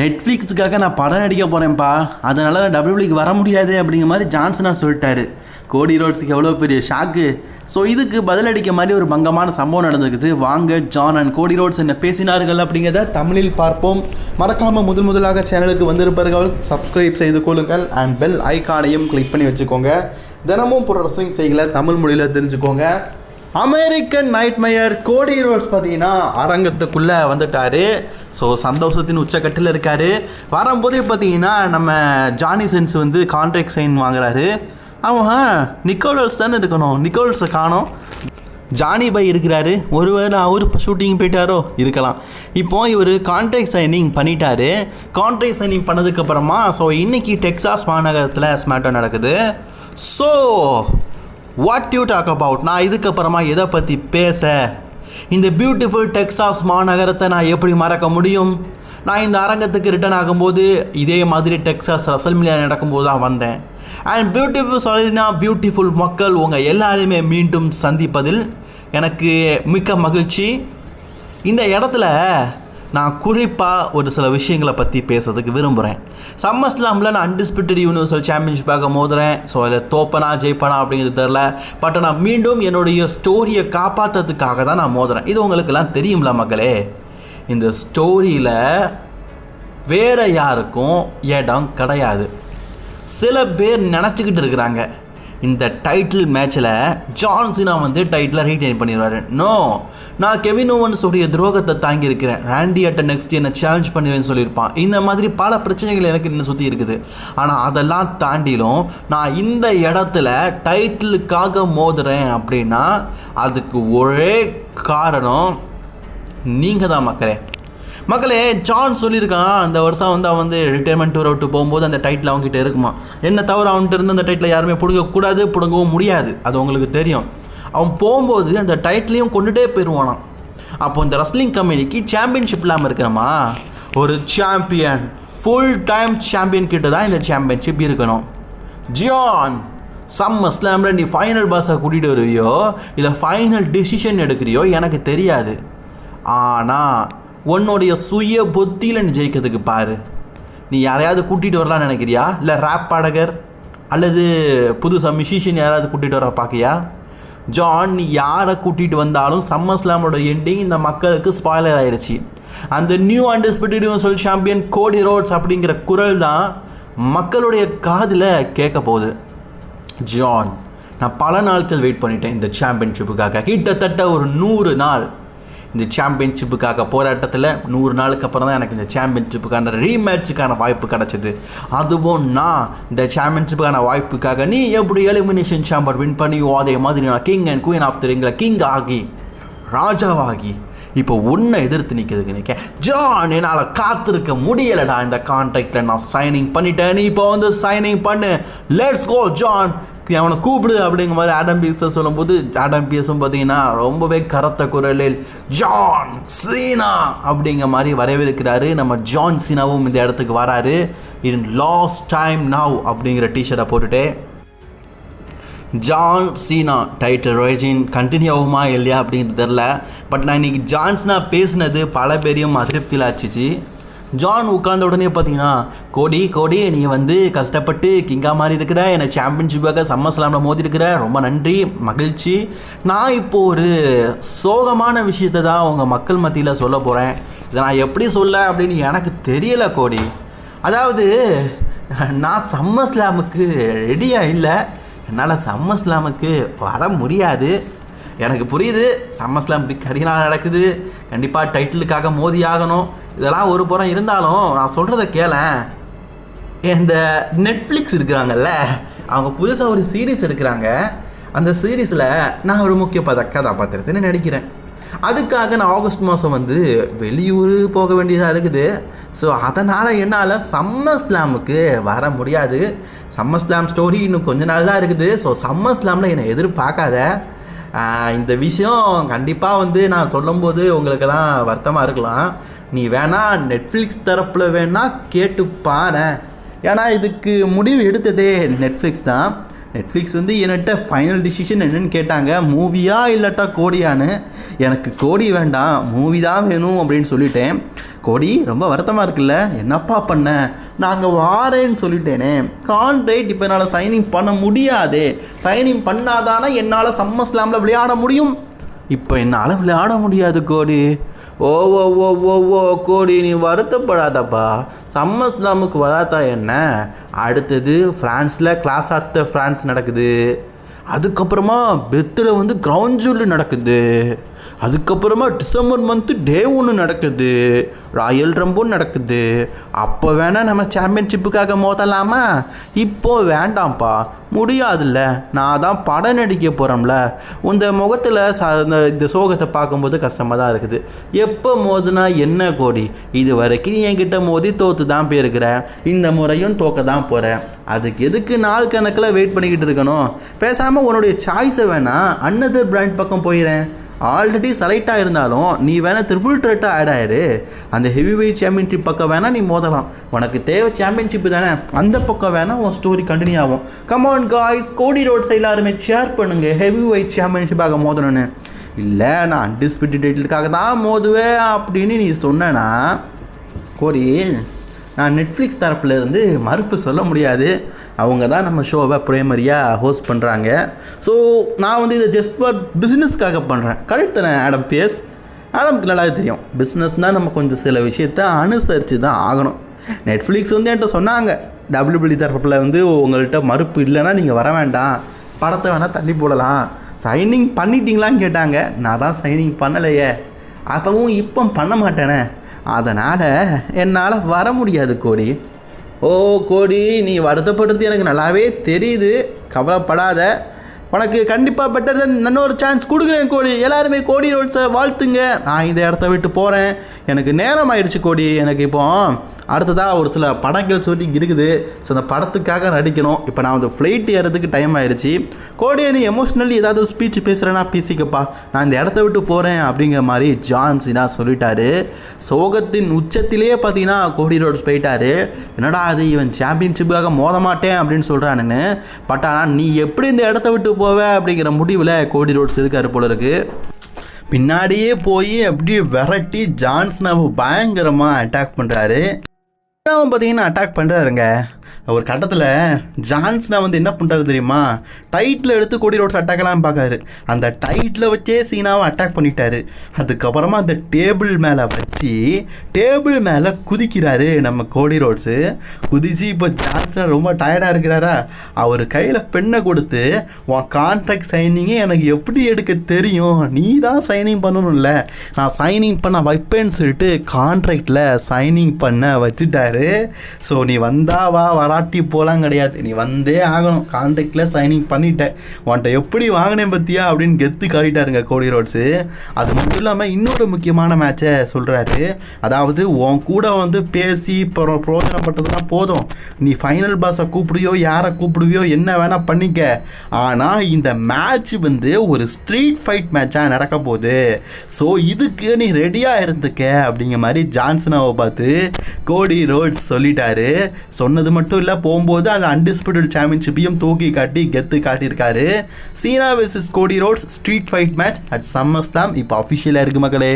நெட்ஃப்ளிக்ஸுக்காக நான் படம் நடிக்க போகிறேன்ப்பா அதனால் நான் டபிள்யூபிளிக்கு வர முடியாது அப்படிங்கிற மாதிரி ஜான்சனாக சொல்லிட்டாரு. கோடி ரோட்ஸுக்கு எவ்வளோ பெரிய ஷாக்கு ஸோ இதுக்கு பதிலடிக்க மாதிரி ஒரு பங்கமான சம்பவம் நடந்திருக்குது. வாங்க ஜான் அண்ட் கோடி ரோட்ஸ் என்ன பேசினார்கள் அப்படிங்கிறத தமிழில் பார்ப்போம். மறக்காமல் முதல் முதலாக சேனலுக்கு வந்திருப்பார்கள் சப்ஸ்கிரைப் செய்து கொள்ளுங்கள். அண்ட் பெல் ஐக்கானையும் கிளிக் பண்ணி வச்சுக்கோங்க. தினமும் போகிற ரசிங் செய்களை தமிழ் மொழியில் தெரிஞ்சுக்கோங்க. அமெரிக்கன் நைட்மயர் கோடி ரோட்ஸ் பார்த்தீங்கன்னா அரங்கத்துக்குள்ளே வந்துட்டாரு. ஸோ சந்தோஷத்தின் உச்சக்கட்டில் இருக்காரு. வரும்போதே பார்த்தீங்கன்னா நம்ம ஜானி சென்ஸ் வந்து கான்ட்ராக்ட் சைன் வாங்குறாரு. அவன் நிக்கோலஸ் தானே இருக்கணும். நிக்கோல்ஸை காணோம். ஜானி பை இருக்கிறாரு. ஒருவேளை அவர் இப்போ ஷூட்டிங் போயிட்டாரோ? இருக்கலாம். இப்போ இவர் கான்ட்ராக்ட் சைனிங் பண்ணிட்டாரு. கான்ட்ராக்ட் சைனிங் பண்ணதுக்கப்புறமா ஸோ இன்றைக்கி டெக்ஸாஸ் மாநகரத்தில் ஸ்மேட்டோ நடக்குது. So what you talk about நான் இதுக்கப்புறமா எதை பற்றி பேச? இந்த பியூட்டிஃபுல் டெக்ஸாஸ் மாநகரத்தை நான் எப்படி மறக்க முடியும்? நான் இந்த அரங்கத்துக்கு ரிட்டர்ன் ஆகும்போது இதே மாதிரி டெக்ஸாஸ் ரசல்மிலியா நடக்கும்போது தான் வந்தேன். அண்ட் பியூட்டிஃபுல் சொல்லினா பியூட்டிஃபுல் மக்கள் உங்கள் எல்லாரையுமே மீண்டும் சந்திப்பதில் எனக்கு மிக்க மகிழ்ச்சி. இந்த இடத்துல நான் குறிப்பாக ஒரு சில விஷயங்களை பற்றி பேசுறதுக்கு விரும்புகிறேன் சம்மர் ஸ்லாமில் நான் அன்டிஸ்பியூட்டட் யூனிவர்சல் சாம்பியன்ஷிப்பாக மோதுறேன். ஸோ அதில் தோப்பனா ஜெயிப்பனா அப்படிங்கிறது தெரில பட் நான் மீண்டும் என்னுடைய ஸ்டோரியை காப்பாற்றுறதுக்காக தான் நான் மோதுறேன். இது உங்களுக்கெல்லாம் தெரியும்ல மக்களே. இந்த ஸ்டோரியில் வேறு யாருக்கும் இடம் கிடையாது. சில பேர் நினச்சிக்கிட்டு இருக்கிறாங்க. இந்த டைட்டில் மேட்ச்சில் ஜான்சினா வந்து டைட்டில் ரீடைன் பண்ணிடுவாரு நோ நான் கெவின் ஓவன்ஸுடைய துரோகத்தை தாங்கியிருக்கிறேன். ராண்டி அட்ட நெக்ஸ்ட் என்னை சேலஞ்ச் பண்ணுவேன்னு சொல்லியிருப்பான். இந்த மாதிரி பல பிரச்சனைகள் எனக்கு இன்னும் சுற்றி இருக்குது. ஆனால் அதெல்லாம் தாண்டிலும் நான் இந்த இடத்துல டைட்டிலுக்காக மோதுறேன் அப்படின்னா அதுக்கு ஒரே காரணம் நீங்கள் தான் மக்களே. மக்களே ஜான் சொல்லியிருக்கான் அந்த வருஷம் வந்து அவன் வந்து ரிட்டைர்மெண்ட் டூர் அவுட்டு போகும்போது அந்த டைட்டில் அவங்ககிட்ட இருக்குமா? என்ன தவிர அவன்கிட்ட இருந்து அந்த டைட்டில் யாருமே பிடுங்கக்கூடாது பிடுங்கவும் முடியாது. அது உங்களுக்கு தெரியும். அவன் போகும்போது அந்த டைட்டிலையும் கொண்டுட்டே போயிடுவானான் அப்போ இந்த ரெஸ்லிங் கம்பெனிக்கு சாம்பியன்ஷிப் இல்லாமல் இருக்கணுமா? ஒரு சாம்பியன் ஃபுல் டைம் சாம்பியன் கிட்ட தான் இந்த சாம்பியன்ஷிப் இருக்கணும். ஜியான் சம்ம ஸ்லாமில் நீ ஃபைனல் பாஸை கூட்டிகிட்டு வருவியோ இல்லை ஃபைனல் டிசிஷன் எடுக்கிறியோ எனக்கு தெரியாது. ஆனால் உன்னுடைய சுய புத்தியில் நீ ஜெயிக்கிறதுக்கு பாரு. நீ யாரையாவது கூட்டிகிட்டு வரலான்னு நினைக்கிறியா? இல்லை ரேப் பாடகர்? அல்லது புதுசாக மியூசிஷியன் யாராவது கூட்டிகிட்டு வர பார்க்கியா? ஜான் நீ யாரை கூட்டிகிட்டு வந்தாலும் சம்மர் ஸ்லாமோட எண்டிங் இந்த மக்களுக்கு ஸ்பாய்லர் ஆயிடுச்சு அந்த new undisputed universal champion Cody Rhodes அப்படிங்கிற குரல் தான் மக்களுடைய காதில் கேட்க போகுது. ஜான் நான் பல நாட்கள் வெயிட் பண்ணிட்டேன் இந்த சாம்பியன்ஷிப்புக்காக கிட்டத்தட்ட ஒரு நூறு நாள். இந்த சாம்பியன்ஷிப்புக்காக போராட்டத்தில் நூறு நாளுக்கு அப்புறம் தான் எனக்கு இந்த சாம்பியன்ஷிப்புக்கான ரீமேட்சுக்கான வாய்ப்பு கிடச்சிது. அதுவும் நான் இந்த சாம்பியன்ஷிப்புக்கான வாய்ப்புக்காக நீ எப்படி எலிமினேஷன் சாம்பர் வின் பண்ணியோ அதே மாதிரி நான் king and queen of the ரிங்கில் king ஆகி ராஜாவாகி இப்போ உன்னை எதிர்த்து நிற்கிறதுக்கு நிற்க ஜான் என்னால் காத்திருக்க முடியலடா இந்த கான்ட்ராக்டில் நான் சைனிங் பண்ணிட்டேன். நீ இப்போ வந்து சைனிங் பண்ணு. Let's go John. அவனை கூப்பிடு அப்படிங்கிற மாதிரி ஆடம் பீஸை சொல்லும்போது ஆடம் பீஸும் பார்த்தீங்கன்னா ரொம்பவே கரத்த குரலில் ஜான் சீனா அப்படிங்கிற மாதிரி வரவேற்கிறாரு நம்ம ஜான் சீனாவும் இந்த இடத்துக்கு வராரு. இன் லாஸ்ட் டைம் நவ் அப்படிங்கிற டிஷர்ட்டை போட்டுட்டு John Cena title reign continue ஆகுமா இல்லையா? அப்படிங்கிறது தெரில பட் நான் இன்றைக்கி ஜான்ஸ்னா பேசினது பல பேரையும் அதிருப்தியில் ஆச்சிச்சு ஜான் உட்கார்ந்த உடனே பார்த்தீங்கன்னா கோடி கோடி நீ வந்து கஷ்டப்பட்டு கிங்கா மாதிரி இருக்கிற என்னை சாம்பியன்ஷிப்பாக சம்மர் ஸ்லாமில் மோதி இருக்கிற ரொம்ப நன்றி மகிழ்ச்சி. நான் இப்போது ஒரு சோகமான விஷயத்தை தான் உங்கள் மக்கள் மத்தியில் சொல்ல போகிறேன் இதை நான் எப்படி சொல்ல? அப்படின்னு எனக்கு தெரியலை கோடி. அதாவது நான் சம்மர் ஸ்லாமுக்கு ரெடியாக இல்லை. என்னால் சம்மர் ஸ்லாமுக்கு வர முடியாது. எனக்கு புரியுது. சம்மஸ்லாம் பிக் கரினால் நடக்குது. கண்டிப்பாக டைட்டிலுக்காக மோதி ஆகணும். இதெல்லாம் ஒரு புறம் இருந்தாலும் நான் சொல்கிறத கேளேன். இந்த நெட்ஃப்ளிக்ஸ் இருக்கிறாங்கல்ல அவங்க புதுசாக ஒரு சீரீஸ் எடுக்கிறாங்க. அந்த சீரீஸில் நான் ஒரு முக்கிய பத கதாபாத்திரத்தை நடிக்கிறேன். அதுக்காக நான் ஆகஸ்ட் மாதம் வந்து வெளியூர் போக வேண்டியதாக இருக்குது. ஸோ அதனால் என்னால் சம்மர் ஸ்லாமுக்கு வர முடியாது. சம்மர் ஸ்லாம் ஸ்டோரி இன்னும் கொஞ்ச நாள் தான் இருக்குது. ஸோ சம்மர் ஸ்லாமில் என்னை எதிர்பார்க்காத. இந்த விஷயம் கண்டிப்பாக வந்து நான் சொல்லும்போது உங்களுக்கெல்லாம் வருத்தமாக இருக்கலாம். நீ வேணா நெட்ஃப்ளிக்ஸ் தரப்பில் வேணால் கேட்டு பாரு ஏன்னா இதுக்கு முடிவு எடுத்ததே நெட்ஃப்ளிக்ஸ் தான். நெட்ஃப்ளிக்ஸ் வந்து என்கிட்ட ஃபைனல் டிசிஷன் என்னன்னு கேட்டாங்க. மூவியா இல்லாட்டா கோடியான்னு. எனக்கு கோடி வேண்டாம். மூவி தான் வேணும் அப்படின்னு சொல்லிட்டேன். கோடி ரொம்ப வருத்தமாக இருக்குல்ல? என்னப்பா பண்ண? நாங்கள் வாரேன்னு சொல்லிட்டேனே. கான்ட்ரேட் இப்போ என்னால் சைனிங் பண்ண முடியாதே. சைனிங் பண்ணாதானே என்னால் சம்மர் ஸ்லாமில் விளையாட முடியும்? இப்போ என்னால் விளையாட முடியாது கோடி. ஓ ஓ ஓ ஓ ஓ கோடி நீ வருத்தப்படாதப்பா. சம்மர் நமக்கு வராதா என்ன? அடுத்தது ஃப்ரான்ஸில் கிளாஸ் ஆஃப் த ஃப்ரான்ஸ் நடக்குது. அதுக்கப்புறமா பெத்தில் வந்து கிரவுண்ட் ஜூல் நடக்குது. அதுக்கப்புறமா டிசம்பர் மந்த்து டே ஒன்று நடக்குது. ராயல் ரம்பும் நடக்குது. அப்போ வேணால் நம்ம சாம்பியன்ஷிப்புக்காக மோதலாமா? இப்போ வேண்டாம்ப்பா. முடியாதுல்ல. நான் தான் படம் நடிக்க போகிறோம்ல இந்த முகத்தில் ச இந்த சோகத்தை பார்க்கும்போது கஷ்டமாக தான் இருக்குது. எப்போ மோதுனா என்ன கோடி? இது வரைக்கும் என்கிட்ட மோதி தோற்று தான் போயிருக்கிறேன். இந்த முறையும் தோக்க தான் போகிறேன் அதுக்கு எதுக்கு நாள் கணக்கில் வெயிட் பண்ணிக்கிட்டு இருக்கணும்? பேசாமல் உன்னுடைய சாய்ஸை வேணால் அன்னதர் பிராண்ட் பக்கம் போயிடுறேன் ஆல்ரெடி செலக்டாக இருந்தாலும் நீ வேணால் ட்ரிபிள் த்ரெட்டாக ஆட் ஆயிரு. அந்த ஹெவி வெயிட் சாம்பியன்ஷிப் பக்கம் வேணால் நீ மோதலாம். உனக்கு தேவை சாம்பியன்ஷிப் தானே? அந்த பக்கம் வேணால் உன் ஸ்டோரி கண்டினியூ ஆகும். Come on guys Cody Rhodes எல்லாருமே ஷேர் பண்ணுங்கள் ஹெவி வெயிட் சாம்பியன்ஷிப்பாக மோதணும்னு. இல்லை நான் அன்டிஸ்பியூட்டட் டைட்டிலுக்காக தான் மோதுவேன் அப்படின்னு நீ சொன்னேன்னா கோடி நான் நெட்ஃப்ளிக்ஸ் தரப்புலேருந்து மறுப்பு சொல்ல முடியாது. அவங்க தான் நம்ம ஷோவை ப்ரைமரியாக ஹோஸ்ட் பண்ணுறாங்க ஸோ நான் வந்து இதை ஜஸ்ட் ஃபார் பிஸ்னஸ்க்காக பண்ணுறேன் கரெக்ட் தானே ஆடம் பிஎஸ் ஆடம்க்கு நல்லாவே தெரியும். பிஸ்னஸ்னால் நம்ம கொஞ்சம் சில விஷயத்த அனுசரித்து தான் ஆகணும். நெட்ஃப்ளிக்ஸ் வந்து என்கிட்ட சொன்னாங்க. டபிள்யூபிள்யூ தரப்பில் வந்து உங்கள்கிட்ட மறுப்பு இல்லைன்னா நீங்கள் வர வேண்டாம். படத்தை வேணால் தள்ளி போடலாம். சைனிங் பண்ணிட்டீங்களான்னு கேட்டாங்க. நான் தான் சைனிங் பண்ணலையே. அதுவும் இப்போ பண்ண மாட்டேனே. அதனால் என்னால் வர முடியாது கோடி. ஓ கோடி நீ வருத்தப்படுறது எனக்கு நல்லாவே தெரியுது. கவலைப்படாத. உனக்கு கண்டிப்பாக பெட்டர் தென் இன்னொரு சான்ஸ் கொடுக்குறேன் கோடி. எல்லாருமே கோடி ரோட்ஸை வாழ்த்துங்க. நான் இந்த இடத்த விட்டு போகிறேன் எனக்கு நேரம் ஆயிடுச்சு கோடி. எனக்கு இப்போ அடுத்ததாக ஒரு சில படங்கள் சொல்லி இருக்குது. ஸோ அந்த படத்துக்காக நடிக்கணும். இப்போ நான் வந்து ஃப்ளைட் ஏறதுக்கு டைம் ஆயிடுச்சு கோடி நீ எமோஷ்னலி ஏதாவது ஸ்பீச் பேசுகிறேன்னா பேசிக்கப்பா. நான் இந்த இடத்த விட்டு போகிறேன் அப்படிங்கிற மாதிரி ஜான் சினா சொல்லிட்டாரு. சோகத்தின் உச்சத்திலேயே பார்த்தீங்கன்னா கோடி ரோட்ஸ் போயிட்டாரு. என்னடா அது இவன் சாம்பியன்ஷிப்புக்காக மோத மாட்டேன் அப்படின்னு சொல்கிறானுன்னு பட் ஆனால் நீ எப்படி இந்த இடத்த விட்டு போவ அப்படிங்கிற முடிவில் கோடி ரோட்ஸ் இருக்காரு போல இருக்கு. பின்னாடியே போய் அப்படியே விரட்டி ஜான்ஸ்னாவை பயங்கரமாக அட்டாக் பண்ணுறாரு அவன் பார்த்தீங்கன்னா அட்டாக் பண்ணுறாருங்க ஒரு கட்டத்தில் ஜான்ஸ்னா வந்து என்ன பண்ணுறாரு தெரியுமா? டைட்டில் எடுத்து கோடி ரோட்ஸ் அட்டாக்லாம் பார்க்காரு. அந்த டைட்டில் வச்சே சீனாவை அட்டாக் பண்ணிட்டாரு. அதுக்கப்புறமா அந்த டேபிள் மேலே வச்சு டேபிள் மேலே குதிக்கிறாரு நம்ம கோடி ரோட்ஸு. குதிச்சு இப்போ ஜான்ஸ்னா ரொம்ப டயர்டாக இருக்கிறாரா? அவர் கையில் பெண்ணை கொடுத்து உன் கான்ட்ராக்ட் சைனிங்கே எனக்கு எப்படி எடுக்க தெரியும்? நீ தான் சைனிங் பண்ணணும்ல. நான் சைனிங் பண்ண வைப்பேன்னு சொல்லிட்டு கான்ட்ராக்டில் சைனிங் பண்ண வச்சுட்டாரு. ஸோ நீ வந்தா வா வராட்டி போகலாம் கிடையாது. நீ வந்தே ஆகணும். கான்ட்ராக்டில் சைனிங் பண்ணிட்டேன் உன்கிட்ட எப்படி வாங்கினேன் பற்றியா அப்படின்னு கெத்து காட்டிட்டாருங்க கோடி ரோட்ஸு. அது மட்டும் இல்லாமல் இன்னொரு முக்கியமான மேட்சை சொல்கிறாரு அதாவது உன் கூட வந்து பேசி pro- பிரயோஜனப்பட்டதுலாம் போதும். நீ ஃபைனல் பாஸை கூப்பிடுவியோ யாரை கூப்பிடுவியோ என்ன வேணால் பண்ணிக்க. ஆனால் இந்த மேட்ச் வந்து ஒரு ஸ்ட்ரீட் ஃபைட் மேட்சாக நடக்க போகுது. ஸோ இதுக்கு நீ ரெடியாக இருந்துக்க அப்படிங்கிற மாதிரி ஜான்சனாவை பார்த்து கோடி ரோட்ஸ் சொல்லிட்டாரு. சொன்னது மட்டும் இல்லை போகும்போது அந்த அன்டிஸ்பியூட்டட் சாம்பியன்ஷிப்பையும் தூக்கி காட்டி கெத்து காட்டியிருக்காரு. Cena versus Cody Rhodes street fight match at summer slam இப்போ அஃபிஷியலாக இருக்குது மகளே